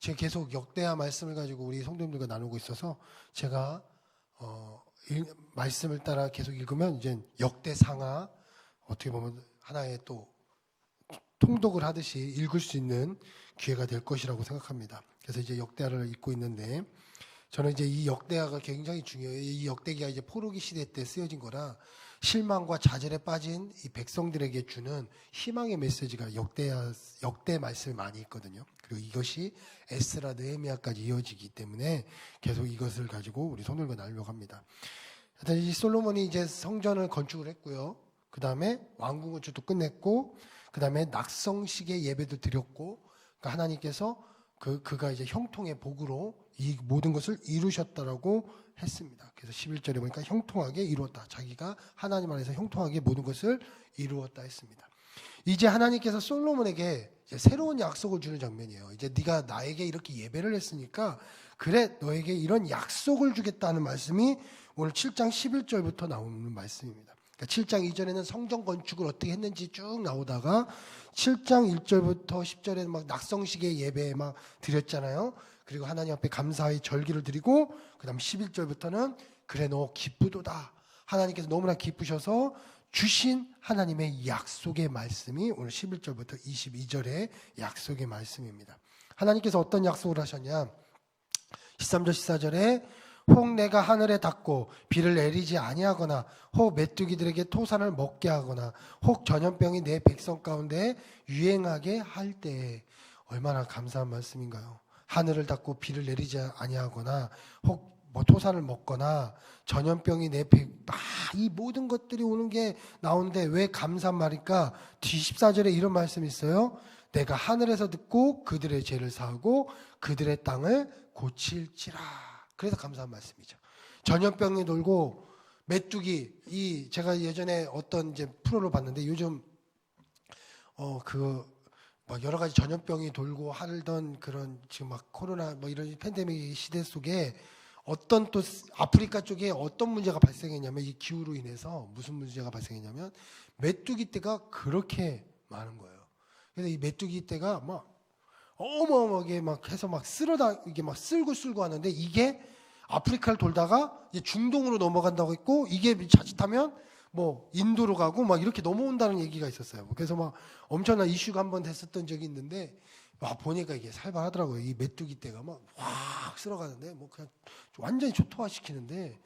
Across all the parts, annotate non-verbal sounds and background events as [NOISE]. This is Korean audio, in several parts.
제가 계속 역대하 말씀을 가지고 우리 성도님들과 나누고 있어서 제가 어, 일- 말씀을 따라 계속 읽으면 이제 역대상하 어떻게 보면 하나의 또 통독을 하듯이 읽을 수 있는 기회가 될 것이라고 생각합니다. 그래서 이제 역대하를 읽고 있는데 저는 이제 이 역대하가 굉장히 중요해요. 이 역대기가 이제 포로기 시대 때 쓰여진 거라 실망과 좌절에 빠진 이 백성들에게 주는 희망의 메시지가 역대하 역대 말씀이 많이 있거든요. 그리고 이것이 에스라 느헤미야까지 이어지기 때문에 계속 이것을 가지고 우리 손들고 나누려고 합니다. 하여튼 이 솔로몬이 이제 성전을 건축을 했고요. 그 다음에 왕궁 건축도 끝냈고, 그 다음에 낙성식의 예배도 드렸고, 그러니까 하나님께서 그, 그가 이제 형통의 복으로 이 모든 것을 이루셨다라고 했습니다. 그래서 11절에 보니까 형통하게 이루었다. 자기가 하나님 안에서 형통하게 모든 것을 이루었다 했습니다. 이제 하나님께서 솔로몬에게 이제 새로운 약속을 주는 장면이에요. 이제 네가 나에게 이렇게 예배를 했으니까 그래 너에게 이런 약속을 주겠다는 말씀이 오늘 7장 11절부터 나오는 말씀입니다. 그러니까 7장 이전에는 성전 건축을 어떻게 했는지 쭉 나오다가 7장 1절부터 10절에 막 낙성식의 예배 막 드렸잖아요. 그리고 하나님 앞에 감사의 절기를 드리고 그다음 11절부터는 그래 너 기쁘도다. 하나님께서 너무나 기쁘셔서 주신 하나님의 약속의 말씀이 오늘 11절부터 22절의 약속의 말씀입니다. 하나님께서 어떤 약속을 하셨냐? 13절 14절에 혹 내가 하늘에 닿고 비를 내리지 아니하거나 혹 메뚜기들에게 토산을 먹게 하거나 혹 전염병이 내 백성 가운데 유행하게 할 때에 얼마나 감사한 말씀인가요? 하늘을 닫고 비를 내리지 아니하거나 혹 뭐 토산을 먹거나 전염병이 내백이 모든 것들이 오는 게 나오는데 왜 감사한 말일까? 뒤 14절에 이런 말씀이 있어요. 내가 하늘에서 듣고 그들의 죄를 사하고 그들의 땅을 고칠지라. 그래서 감사한 말씀이죠. 전염병이 돌고 메뚜기 이 제가 예전에 어떤 이제 프로를 봤는데 요즘 어그 막 여러 가지 전염병이 돌고 하던 그런 지금 막 코로나 뭐 이런 팬데믹 시대 속에 어떤 또 아프리카 쪽에 어떤 문제가 발생했냐면 이 기후로 인해서 무슨 문제가 발생했냐면 메뚜기 떼가 그렇게 많은 거예요. 그래서 이 메뚜기 떼가 막 어마어마하게 막 해서 막 쓸어다 이게 막 쓸고 쓸고 하는데 이게 아프리카를 돌다가 이제 중동으로 넘어간다고 했고 이게 자칫하면 뭐 인도로 가고 막 이렇게 넘어온다는 얘기가 있었어요. 그래서 막 엄청난 이슈가 한 번 됐었던 적이 있는데 와 보니까 이게 살벌하더라고요. 이 메뚜기 떼가 막 확 쓸어가는데 뭐 그냥 완전히 초토화시키는데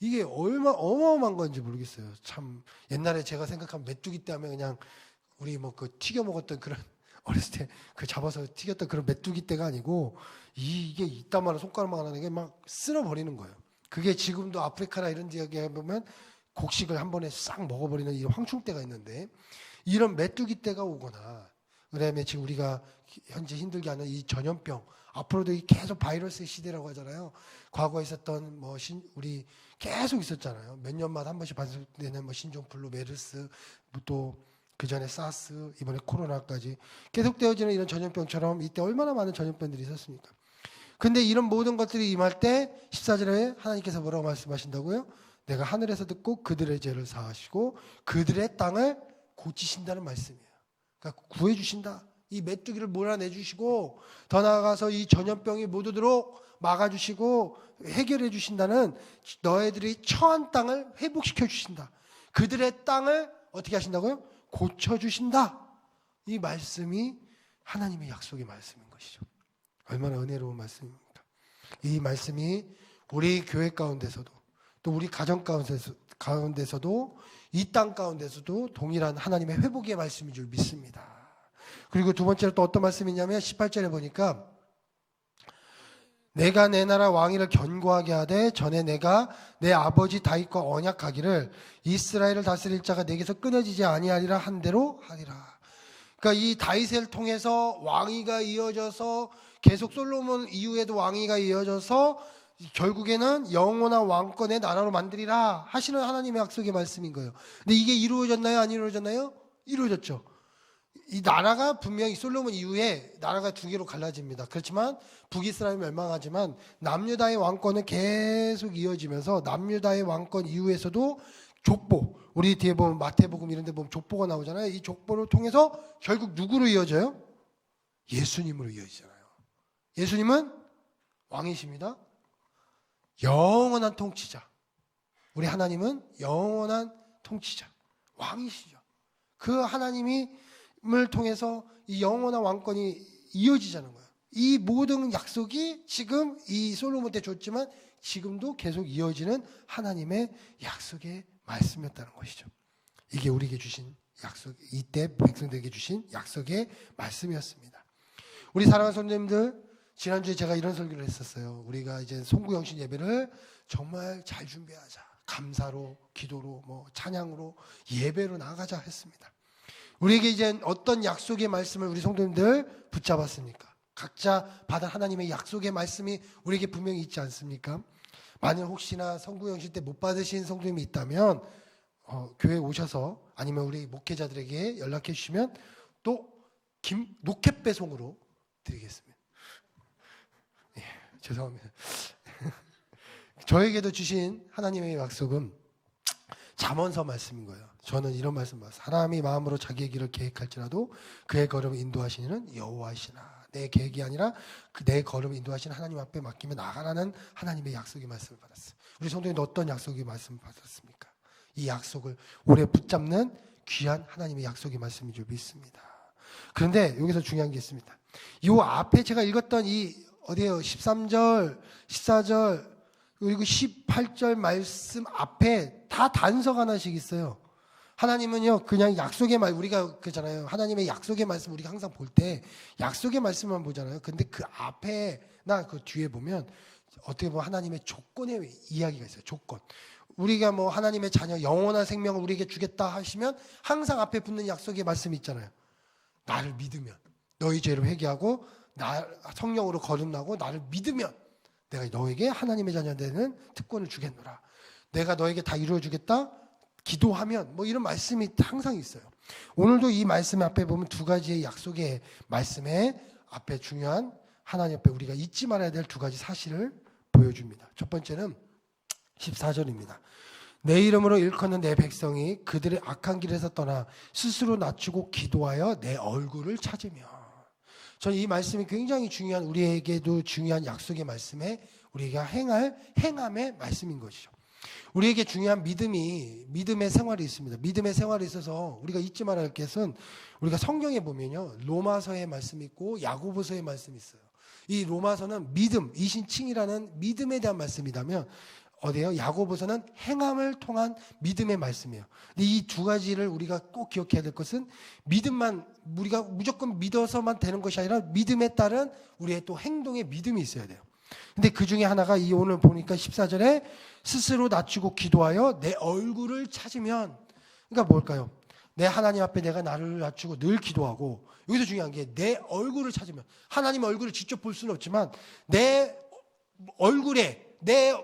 이게 얼마 어마어마한 건지 모르겠어요. 참 옛날에 제가 생각한 메뚜기 떼 하면 그냥 우리 뭐 그 튀겨 먹었던 그런 어렸을 때 그 잡아서 튀겼던 그런 메뚜기 떼가 아니고 이게 이따만한 손가락만 하는 게 막 쓸어버리는 거예요. 그게 지금도 아프리카나 이런 지역에 보면 곡식을 한 번에 싹 먹어버리는 이 황충떼가 있는데 이런 메뚜기 떼가 오거나 그다음에 지금 우리가 현재 힘들게 하는 이 전염병 앞으로도 이 계속 바이러스 시대라고 하잖아요. 과거에 있었던 뭐 신, 우리 계속 있었잖아요. 몇 년마다 한 번씩 발생되는 뭐 신종플루, 메르스, 또 그 전에 사스, 이번에 코로나까지 계속되어지는 이런 전염병처럼 이때 얼마나 많은 전염병들이 있었습니까? 근데 이런 모든 것들이 임할 때 14절에 하나님께서 뭐라고 말씀하신다고요? 내가 하늘에서 듣고 그들의 죄를 사하시고 그들의 땅을 고치신다는 말씀이에요. 그러니까 구해 주신다. 이 메뚜기를 몰아내 주시고 더 나아가서 이 전염병이 못 오도록 막아 주시고 해결해 주신다는 너희들이 처한 땅을 회복시켜 주신다. 그들의 땅을 어떻게 하신다고요? 고쳐 주신다. 이 말씀이 하나님의 약속의 말씀인 것이죠. 얼마나 은혜로운 말씀입니까? 이 말씀이 우리 교회 가운데서도 또 우리 가정 가운데서, 가운데서도 이 땅 가운데서도 동일한 하나님의 회복의 말씀인 줄 믿습니다. 그리고 두 번째로 또 어떤 말씀이냐면 18절에 보니까 내가 내 나라 왕위를 견고하게 하되 전에 내가 내 아버지 다윗과 언약하기를 이스라엘을 다스릴 자가 내게서 끊어지지 아니하리라 한 대로 하리라. 그러니까 이 다윗을 통해서 왕위가 이어져서 계속 솔로몬 이후에도 왕위가 이어져서 결국에는 영원한 왕권의 나라로 만들리라 하시는 하나님의 약속의 말씀인 거예요. 근데 이게 이루어졌나요? 안 이루어졌나요? 이루어졌죠. 이 나라가 분명히 솔로몬 이후에 나라가 두 개로 갈라집니다. 그렇지만 북이스라엘이 멸망하지만 남유다의 왕권은 계속 이어지면서 남유다의 왕권 이후에서도 족보 우리 뒤에 보면 마태복음 이런 데 보면 족보가 나오잖아요. 이 족보를 통해서 결국 누구로 이어져요? 예수님으로 이어지잖아요. 예수님은 왕이십니다. 영원한 통치자. 우리 하나님은 영원한 통치자. 왕이시죠. 그 하나님 을 통해서 이 영원한 왕권이 이어지자는 거예요. 이 모든 약속이 지금 이 솔로몬 때 줬지만 지금도 계속 이어지는 하나님의 약속의 말씀이었다는 것이죠. 이게 우리에게 주신 약속, 이때 백성들에게 주신 약속의 말씀이었습니다. 우리 사랑하는 손님들, 지난주에 제가 이런 설교를 했었어요. 우리가 이제 송구영신 예배를 정말 잘 준비하자. 감사로, 기도로, 뭐 찬양으로, 예배로 나가자 했습니다. 우리에게 이제 어떤 약속의 말씀을 우리 성도님들 붙잡았습니까? 각자 받은 하나님의 약속의 말씀이 우리에게 분명히 있지 않습니까? 만약 혹시나 성구영신 때 못 받으신 성도님이 있다면 어, 교회 오셔서 아니면 우리 목회자들에게 연락해 주시면 또 김, 로켓 배송으로 드리겠습니다. 예, 죄송합니다. [LAUGHS] 저에게도 주신 하나님의 약속은 잠언서 말씀인 거예요. 저는 이런 말씀 봤어요. 사람이 마음으로 자기의 길을 계획할지라도 그의 걸음을 인도하시는 여호와시나 내 계획이 아니라 그 내 걸음을 인도하시는 하나님 앞에 맡기면 나가라는 하나님의 약속의 말씀을 받았어요. 우리 성도님 어떤 약속의 말씀을 받았습니까? 이 약속을 오래 붙잡는 귀한 하나님의 약속의 말씀인 줄 믿습니다. 그런데 여기서 중요한 게 있습니다. 이 앞에 제가 읽었던 이 어디에요? 13절, 14절 그리고 18절 말씀 앞에 다 단석 하나씩 있어요. 하나님은요, 그냥 약속의 말, 우리가 그잖아요. 하나님의 약속의 말씀 우리가 항상 볼 때 약속의 말씀만 보잖아요. 근데 그 앞에나 그 뒤에 보면 어떻게 보면 하나님의 조건의 이야기가 있어요. 조건. 우리가 뭐 하나님의 자녀 영원한 생명을 우리에게 주겠다 하시면 항상 앞에 붙는 약속의 말씀이 있잖아요. 나를 믿으면 너희 죄를 회개하고 나 성령으로 거듭나고 나를 믿으면 내가 너에게 하나님의 자녀 되는 특권을 주겠노라. 내가 너에게 다 이루어 주겠다. 기도하면 뭐 이런 말씀이 항상 있어요. 오늘도 이 말씀 앞에 보면 두 가지의 약속의 말씀에 앞에 중요한 하나님 앞에 우리가 잊지 말아야 될 두 가지 사실을 보여줍니다. 첫 번째는 14절입니다. 내 이름으로 일컫는 내 백성이 그들의 악한 길에서 떠나 스스로 낮추고 기도하여 내 얼굴을 찾으며 저는 이 말씀이 굉장히 중요한 우리에게도 중요한 약속의 말씀에 우리가 행할 행함의 말씀인 것이죠. 우리에게 중요한 믿음이 믿음의 생활이 있습니다. 믿음의 생활이 있어서 우리가 잊지 말아야 할 것은 우리가 성경에 보면요 로마서의 말씀이 있고 야고보서의 말씀이 있어요. 이 로마서는 믿음, 이신칭이라는 믿음에 대한 말씀이라면 어디에요? 야고보서는 행함을 통한 믿음의 말씀이에요. 근데 이 두 가지를 우리가 꼭 기억해야 될 것은 믿음만 우리가 무조건 믿어서만 되는 것이 아니라 믿음에 따른 우리의 또 행동의 믿음이 있어야 돼요. 근데 그 중에 하나가 이 오늘 보니까 14절에 스스로 낮추고 기도하여 내 얼굴을 찾으면 그러니까 뭘까요? 내 하나님 앞에 내가 나를 낮추고 늘 기도하고 여기서 중요한 게 내 얼굴을 찾으면 하나님 얼굴을 직접 볼 수는 없지만 내 얼굴에 내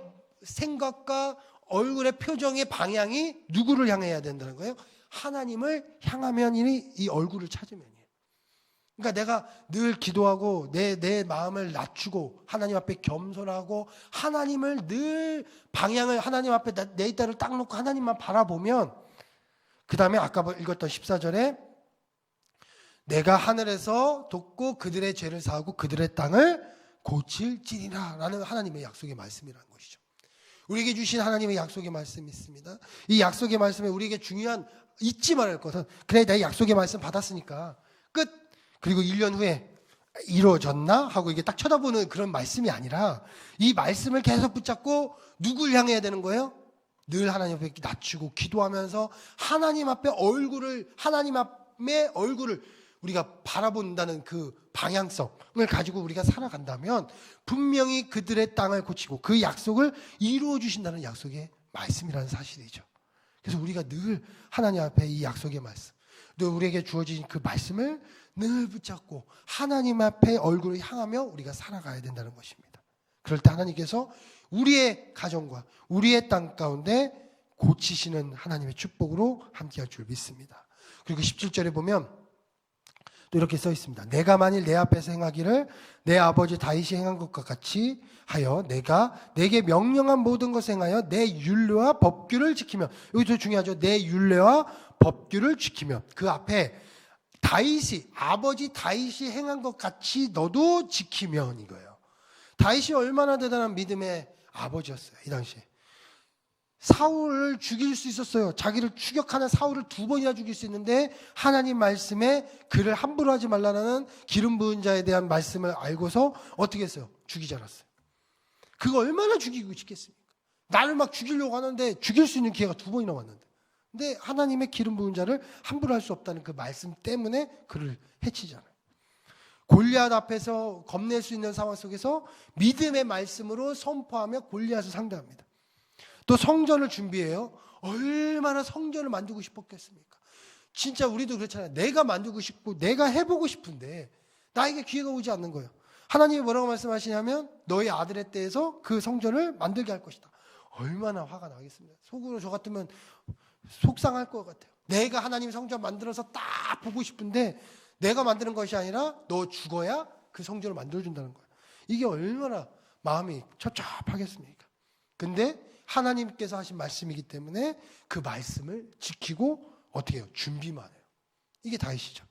생각과 얼굴의 표정의 방향이 누구를 향해야 된다는 거예요? 하나님을 향하면 이 이 얼굴을 찾으면이에요. 그러니까 내가 늘 기도하고 내, 내 마음을 낮추고 하나님 앞에 겸손하고 하나님을 늘 방향을 하나님 앞에 내 이따를 딱 놓고 하나님만 바라보면 그 다음에 아까 읽었던 14절에 내가 하늘에서 돕고 그들의 죄를 사하고 그들의 땅을 고칠지니라 라는 하나님의 약속의 말씀이라는 것이죠. 우리에게 주신 하나님의 약속의 말씀이 있습니다. 이 약속의 말씀에 우리에게 중요한 잊지 말할 것은 그래 내가 약속의 말씀 받았으니까 끝 그리고 1년 후에 이루어졌나 하고 이게 딱 쳐다보는 그런 말씀이 아니라 이 말씀을 계속 붙잡고 누굴 향해야 되는 거예요? 늘 하나님 앞에 낮추고 기도하면서 하나님 앞에 얼굴을 하나님 앞에 얼굴을 우리가 바라본다는 그 방향성을 가지고 우리가 살아간다면 분명히 그들의 땅을 고치고 그 약속을 이루어 주신다는 약속의 말씀이라는 사실이죠. 그래서 우리가 늘 하나님 앞에 이 약속의 말씀, 또 우리에게 주어진 그 말씀을 늘 붙잡고 하나님 앞에 얼굴을 향하며 우리가 살아가야 된다는 것입니다. 그럴 때 하나님께서 우리의 가정과 우리의 땅 가운데 고치시는 하나님의 축복으로 함께할 줄 믿습니다. 그리고 17절에 보면 또 이렇게 써 있습니다. 내가 만일 내 앞에서 행하기를 내 아버지 다윗이 행한 것과 같이 하여 내가 내게 명령한 모든 것을 행하여 내 율례와 법규를 지키며 여기 더 중요하죠. 내 율례와 법규를 지키며 그 앞에 다윗이 아버지 다윗이 행한 것 같이 너도 지키면 이거예요. 다윗이 얼마나 대단한 믿음의 아버지였어요. 이 당시에. 사울을 죽일 수 있었어요. 자기를 추격하는 사울을 두 번이나 죽일 수 있는데 하나님 말씀에 그를 함부로 하지 말라는 기름 부은 자에 대한 말씀을 알고서 어떻게 했어요? 죽이지 않았어요. 그거 얼마나 죽이고 싶겠습니까? 나를 막 죽이려고 하는데 죽일 수 있는 기회가 두 번이나 왔는데. 근데 하나님의 기름 부은 자를 함부로 할 수 없다는 그 말씀 때문에 그를 해치잖아요. 골리앗 앞에서 겁낼 수 있는 상황 속에서 믿음의 말씀으로 선포하며 골리앗을 상대합니다. 또 성전을 준비해요. 얼마나 성전을 만들고 싶었겠습니까? 진짜 우리도 그렇잖아요. 내가 만들고 싶고 내가 해보고 싶은데 나에게 기회가 오지 않는 거예요. 하나님이 뭐라고 말씀하시냐면 너희 아들의 때에서 그 성전을 만들게 할 것이다. 얼마나 화가 나겠습니까? 속으로 저 같으면 속상할 것 같아요. 내가 하나님 성전 만들어서 딱 보고 싶은데 내가 만드는 것이 아니라 너 죽어야 그 성전을 만들어준다는 거예요. 이게 얼마나 마음이 첩첩하겠습니까? 근데 하나님께서 하신 말씀이기 때문에 그 말씀을 지키고 어떻게 해요? 준비만 해요. 이게 다이시죠.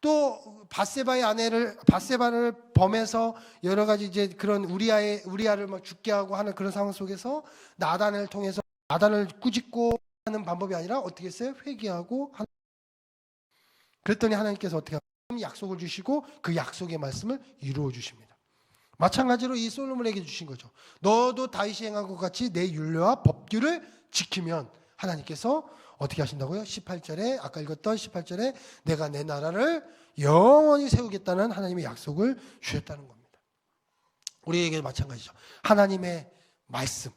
또 바세바의 아내를 바세바를 범해서 여러 가지 이제 그런 우리아의 우리아를 막 죽게 하고 하는 그런 상황 속에서 나단을 통해서 나단을 꾸짖고 하는 방법이 아니라 어떻게 했어요? 회개하고 그랬더니 하나님께서 어떻게 하면 약속을 주시고 그 약속의 말씀을 이루어 주십니다. 마찬가지로 이 솔로몬에게 주신 거죠. 너도 다윗이 행한 것 같이 내 율례와 법규를 지키면 하나님께서 어떻게 하신다고요? 18절에 아까 읽었던 18절에 내가 내 나라를 영원히 세우겠다는 하나님의 약속을 주셨다는 겁니다. 우리에게 마찬가지죠. 하나님의 말씀,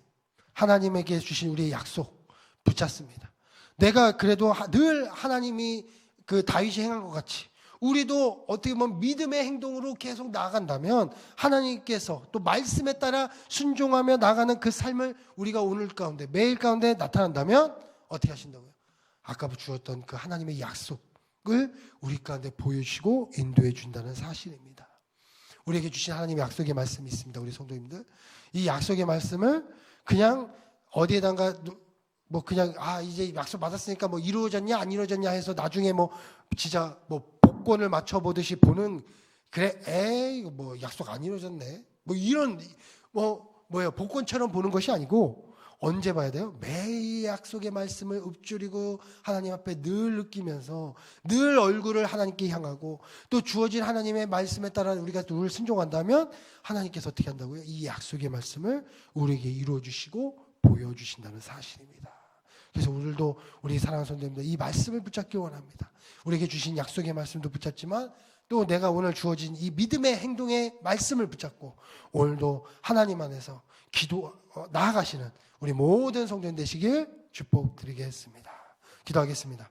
하나님에게 주신 우리의 약속 붙잡습니다. 내가 그래도 하- 늘 하나님이 그 다윗이 행한 것 같이 우리도 어떻게 보면 믿음의 행동으로 계속 나아간다면 하나님께서 또 말씀에 따라 순종하며 나가는 그 삶을 우리가 오늘 가운데 매일 가운데 나타난다면 어떻게 하신다고요? 아까 주었던 그 하나님의 약속을 우리 가운데 보여주시고 인도해 준다는 사실입니다. 우리에게 주신 하나님의 약속의 말씀이 있습니다. 우리 성도님들. 이 약속의 말씀을 그냥 어디에다가 뭐 그냥 아 이제 약속 받았으니까 뭐 이루어졌냐 안 이루어졌냐 해서 나중에 뭐 진짜 뭐 복권을 맞춰 보듯이 보는 그래 에이 뭐 약속 안 이루어졌네. 뭐 이런 뭐 뭐예요? 복권처럼 보는 것이 아니고 언제 봐야 돼요? 매일 약속의 말씀을 읊조리고 하나님 앞에 늘 느끼면서 늘 얼굴을 하나님께 향하고 또 주어진 하나님의 말씀에 따라 우리가 늘 순종한다면 하나님께서 어떻게 한다고요? 이 약속의 말씀을 우리에게 이루어 주시고 보여 주신다는 사실입니다. 그래서 오늘도 우리 사랑하는 성도님들 이 말씀을 붙잡기 원합니다. 우리에게 주신 약속의 말씀도 붙잡지만 또 내가 오늘 주어진 이 믿음의 행동의 말씀을 붙잡고 오늘도 하나님 안에서 기도 어, 나아가시는 우리 모든 성도님 되시길 축복드리겠습니다. 기도하겠습니다.